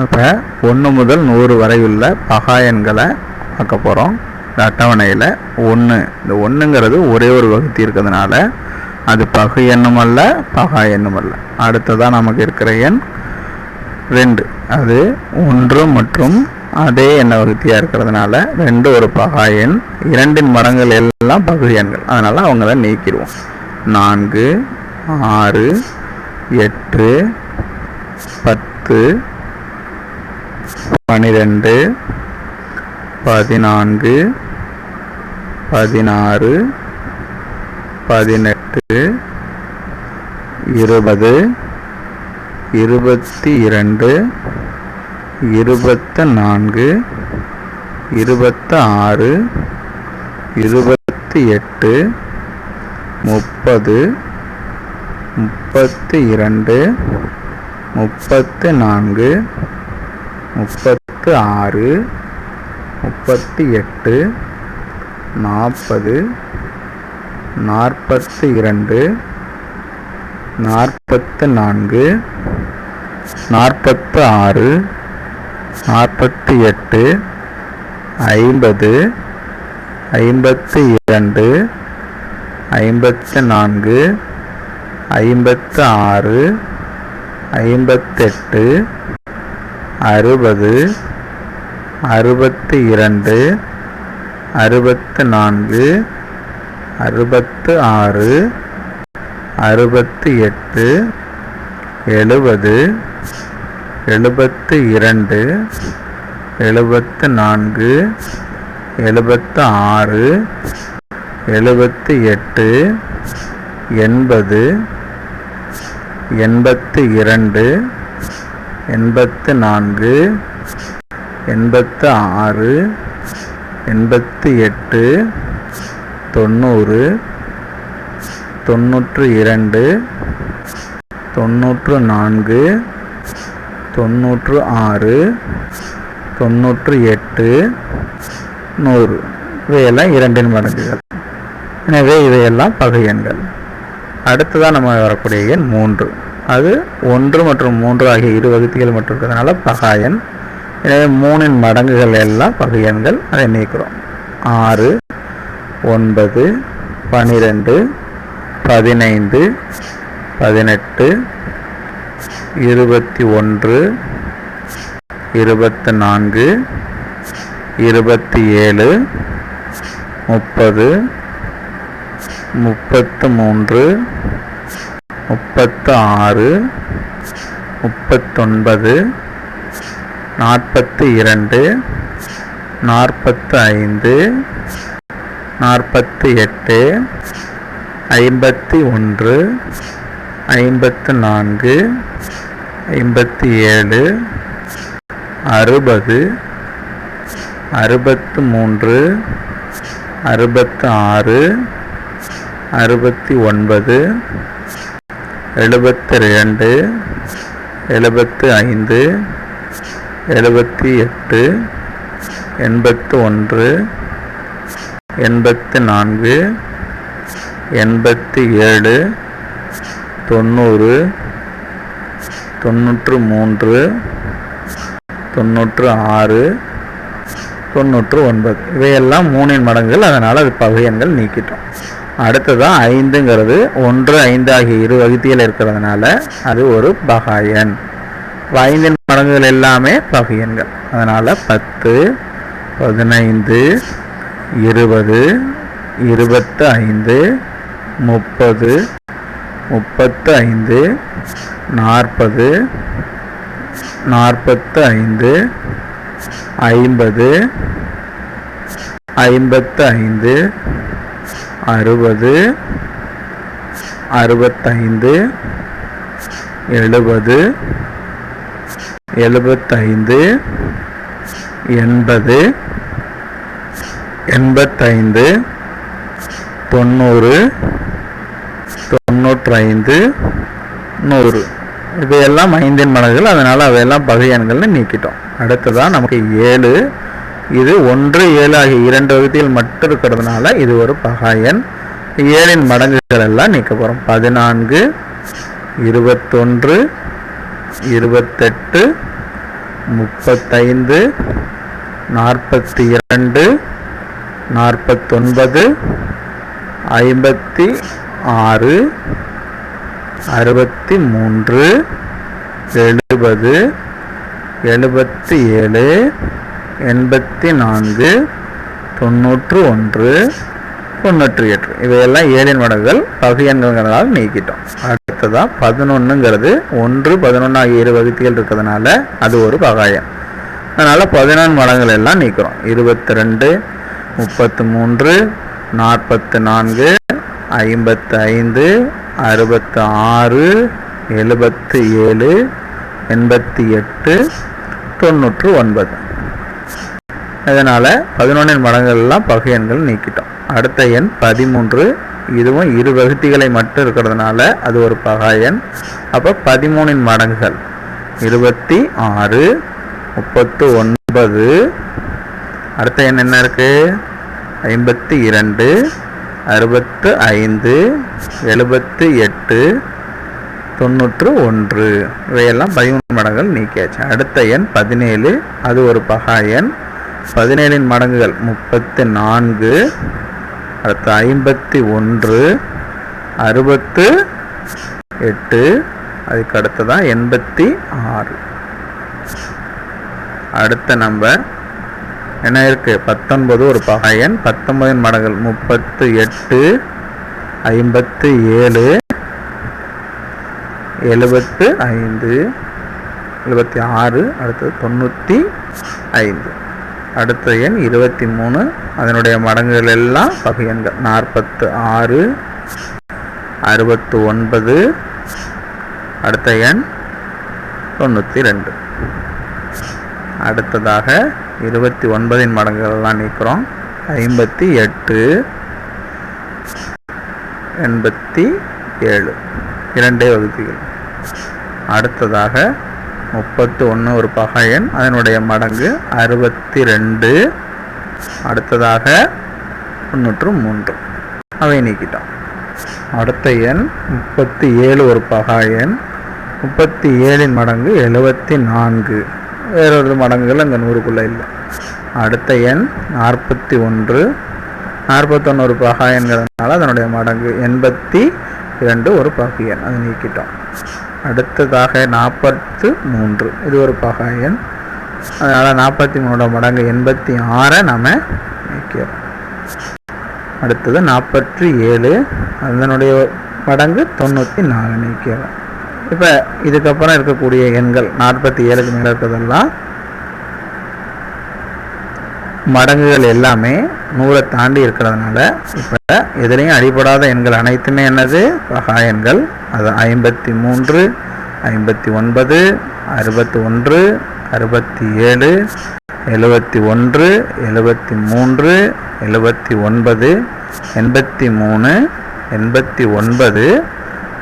இப்போ ஒன்று முதல் நூறு வரையுள்ள பகா எண்களை பார்க்க போகிறோம் இந்த அட்டவணையில் ஒன்று இந்த ஒன்றுங்கிறது ஒரே ஒரு வகுத்தி இருக்கிறதுனால அது பகு எண்ணும் அல்ல பகா எண்ணும் அல்ல. அடுத்ததாக நமக்கு இருக்கிற எண் ரெண்டு. அது ஒன்று மற்றும் அதே எண்ண வகுத்தியாக இருக்கிறதுனால ரெண்டு ஒரு பகா எண் இரண்டின் மடங்கள் எல்லாம் பகு எண்கள். அதனால் அவங்கள நீக்கிடுவோம். நான்கு ஆறு எட்டு பத்து பனிரெண்டு பதினான்கு பதினாறு பதினெட்டு இருபது இருபத்தி இரண்டு இருபத்து நான்கு இருபத்து ஆறு இருபத்தி எட்டு முப்பது முப்பத்து இரண்டு முப்பத்து நான்கு முப்பத்து ஆறு முப்பத்தி எட்டு நாற்பது நாற்பத்து இரண்டு நாற்பத்து நான்கு நாற்பத்து ஆறு நாற்பத்தி எட்டு ஐம்பது ஐம்பத்து இரண்டு ஐம்பத்து நான்கு ஐம்பத்து ஆறு ஐம்பத்தெட்டு அறுபது அறுபத்து இரண்டு அறுபத்து நான்கு அறுபத்து ஆறு அறுபத்து எட்டு எழுபது எழுபத்து இரண்டு எழுபத்து நான்கு எழுபத்து ஆறு எழுபத்து எட்டு எண்பது எண்பத்து இரண்டு எண்பத்து நான்கு எண்பத்து ஆறு எண்பத்து எட்டு தொண்ணூறு தொண்ணூற்று இரண்டு தொண்ணூற்று நான்கு தொண்ணூற்று ஆறு தொண்ணூற்று எட்டு நூறு. இவையெல்லாம் இரண்டின் மடங்குகள். எனவே இவையெல்லாம் பகை எண்கள் அடுத்ததாக நம்ம வரக்கூடிய எண் மூன்று. அது ஒன்று மற்றும் மூன்று ஆகிய இரு வகுத்திகள் மட்டும் இருக்கிறதுனால பகாயன் எனவே மூணின் மடங்குகள் எல்லாம் பகையன்கள் அதை நீக்கிறோம். ஆறு ஒன்பது பனிரெண்டு பதினைந்து பதினெட்டு இருபத்தி ஒன்று இருபத்தி நான்கு இருபத்தி ஏழு முப்பது முப்பத்து மூன்று முப்பத்து ஆறு முப்பத்தொன்பது நாற்பத்து இரண்டு நாற்பத்து ஐந்து நாற்பத்தி எட்டு ஐம்பத்தி ஒன்று ஐம்பத்து நான்கு ஐம்பத்தி ஏழு அறுபது அறுபத்து மூன்று அறுபத்து ஆறு அறுபத்தி ஒன்பது எழுபத்தி ரெண்டு எழுபத்து ஐந்து எழுபத்தி எட்டு எண்பத்து ஒன்று எண்பத்து நான்கு எண்பத்தி ஏழு தொண்ணூறு தொண்ணூற்று மூன்று தொண்ணூற்று ஆறு தொண்ணூற்று ஒன்பது இவையெல்லாம் மூணின் மடங்குகள். அதனால் அது பகையன்கள் நீக்கிட்டோம். அடுத்ததான் ஐந்துங்கிறது ஒன்று ஐந்து ஆகிய இரு வகுத்தியில் இருக்கிறதுனால அது ஒரு பகாயன். ஐந்தின் மடங்குகள் எல்லாமே பகையன்கள். அதனால் பத்து பதினைந்து இருபது இருபத்து ஐந்து முப்பது முப்பத்து ஐந்து நாற்பது நாற்பத்து ஐந்து ஐம்பது ஐம்பத்து ஐந்து அறுபது அறுபத்தைந்து எழுபது எழுபத்தைந்து எண்பது எண்பத்தைந்து தொண்ணூறு தொண்ணூற்றைந்து நூறு. இவையெல்லாம் ஐந்தின் மடங்குகள் அதனால் அவையெல்லாம் பகையன்கள்னு நீக்கிட்டோம். அடுத்ததான் நமக்கு ஏழு இது ஒன்று ஏழு ஆகிய இரண்டு வகுதியில் மட்டும் இருக்கிறதுனால இது ஒரு பகாயன் ஏழின் மடங்குகள் எல்லாம் நீக்க போகிறோம் பதினான்கு இருபத்தொன்று இருபத்தெட்டு முப்பத்தைந்து நாற்பத்தி இரண்டு நாற்பத்தொன்பது ஐம்பத்தி ஆறு அறுபத்தி மூன்று எழுபது எழுபத்தி ஏழு எண்பத்தி நான்கு தொண்ணூற்று ஒன்று தொண்ணூற்றி எட்டு. இவையெல்லாம் ஏழின் மடங்கள் பகையன்களால் நீக்கிட்டோம். அடுத்ததாக பதினொன்றுங்கிறது ஒன்று பதினொன்று ஆகிய இரு வகுத்திகள் இருக்கிறதுனால அது ஒரு பகாயம். அதனால் பதினொன்று மடங்கள் எல்லாம் நீக்கிறோம். இருபத்தி ரெண்டு முப்பத்து மூன்று நாற்பத்து நான்கு ஐம்பத்து ஐந்து அறுபத்து ஆறு எழுபத்து ஏழு எண்பத்தி எட்டு தொண்ணூற்று ஒன்பது. இதனால் பதினொன்றின் மடங்கள்லாம் பகை எண்கள் நீக்கிட்டோம். அடுத்த எண் பதிமூன்று. இதுவும் இரு வகுத்திகளை மட்டும் இருக்கிறதுனால அது ஒரு பகாயன் அப்போ பதிமூணின் மடங்குகள். இருபத்தி ஆறு முப்பத்து ஒன்பது. அடுத்த எண் என்ன இருக்குது ஐம்பத்தி இரண்டு அறுபத்து ஐந்து எழுபத்து எட்டு தொண்ணூற்று ஒன்று. இவையெல்லாம் பதிமூணு மடங்குகள் நீக்கியாச்சு. அடுத்த எண் பதினேழு. அது ஒரு பகா எண். பதினேழின் மடங்குகள். முப்பத்து நான்கு அடுத்து ஐம்பத்தி ஒன்று அறுபத்து எட்டு அதுக்கு அடுத்ததான் எண்பத்தி ஆறு. அடுத்த நம்பர் என்ன இருக்குது பத்தொன்பது ஒரு பகையன் பத்தொன்பதின் மடங்கள் முப்பத்து எட்டு ஐம்பத்து ஏழு எழுபத்து ஐந்து எழுபத்தி ஆறு அடுத்தது தொண்ணூற்றி ஐந்து. அடுத்த எண் இருபத்தி மூணு. அதனுடைய மடங்குகள் எல்லாம் பகை எண்கள் நாற்பத்து ஆறு அறுபத்து ஒன்பது அடுத்த எண் தொண்ணூற்றி ரெண்டு. அடுத்ததாக இருபத்தி ஒன்பதின் மடங்குகள்லாம் நீக்கிறோம். ஐம்பத்தி எட்டு எண்பத்தி ஏழு. இரண்டே வகுதிகள் அடுத்ததாக முப்பத்து ஒன்று ஒரு பகையன். அதனுடைய மடங்கு அறுபத்தி ரெண்டு அடுத்ததாக தொண்ணூற்று மூன்று. அவை நீக்கிட்டோம் அடுத்த எண் முப்பத்தி ஏழு ஒரு பகாயன். முப்பத்தி ஏழின் மடங்கு எழுபத்தி நான்கு வேறொரு மடங்குகள் அங்கே நூறுக்குள்ளே இல்லை. அடுத்த எண் நாற்பத்தி ஒன்று நாற்பத்தொன்னொரு பகாயன்கிறதுனால அதனுடைய மடங்கு எண்பத்தி இரண்டு ஒரு பகையன். அதை நீக்கிட்டோம் அடுத்ததாக நாற்பத்து மூன்று. இது ஒரு பகாயன் அதனால் நாற்பத்தி மூணோட மடங்கு எண்பத்தி ஆறை நாம் நீக்கிறோம். அடுத்தது நாற்பத்தி ஏழு. அதனுடைய மடங்கு தொண்ணூற்றி நாலு நீக்கிறோம். இப்போ இதுக்கப்புறம் இருக்கக்கூடிய எண்கள் நாற்பத்தி ஏழுக்கு மேலே இருக்கிறதெல்லாம் மடங்குகள் எல்லாமே நூறை தாண்டி இருக்கிறதுனால இப்போ எதுலேயும் அடிபடாத எண்கள் அனைத்துமே என்னது? பகா எண்கள். அது ஐம்பத்தி மூன்று ஐம்பத்தி ஒன்பது அறுபத்தி ஒன்று அறுபத்தி ஏழு எழுபத்தி ஒன்று எழுபத்தி மூன்று எழுபத்தி ஒன்பது எண்பத்தி மூணு எண்பத்தி ஒன்பது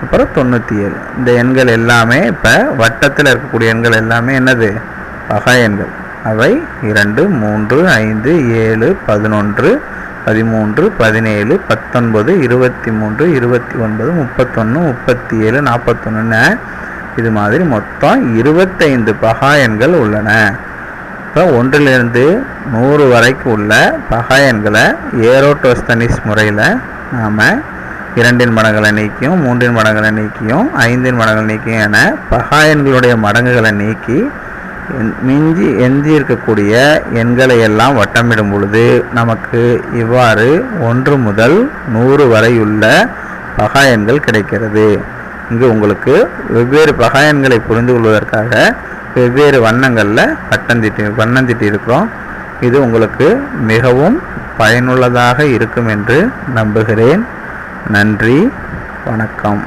அப்புறம் தொண்ணூற்றி ஏழு இந்த எண்கள் எல்லாமே இப்போ வட்டத்தில் இருக்கக்கூடிய எண்கள் எல்லாமே என்னது? பகா எண்கள். அவை இரண்டு மூன்று ஐந்து ஏழு பதினொன்று பதிமூன்று பதினேழு பத்தொன்பது இருபத்தி மூன்று இருபத்தி ஒன்பது முப்பத்தொன்று முப்பத்தி ஏழு நாற்பத்தொன்னுன்னு இது மாதிரி மொத்தம் இருபத்தைந்து பகாயன்கள் உள்ளன. இப்போ ஒன்றிலிருந்து நூறு வரைக்கும் உள்ள பகாயன்களை ஏரோட்டோஸ்தனிஸ் முறையில் நாம் இரண்டின் மடங்களை நீக்கியும் மூன்றின் மடங்களை நீக்கியும் ஐந்தின் மடங்களை நீக்கியும் என பகாயன்களுடைய மடங்குகளை நீக்கி மிஞ்சி எஞ்சி இருக்கக்கூடிய எண்களை எல்லாம் வட்டமிடும் பொழுது நமக்கு இவ்வாறு ஒன்று முதல் நூறு வரையுள்ள பகா எண்கள் கிடைக்கிறது. இங்கு உங்களுக்கு வெவ்வேறு பகா எண்களை புரிந்து கொள்வதற்காக வெவ்வேறு வண்ணங்களில் வட்டம் திட்டி வண்ணம் இருக்கிறோம் இது உங்களுக்கு மிகவும் பயனுள்ளதாக இருக்கும் என்று நம்புகிறேன். நன்றி வணக்கம்.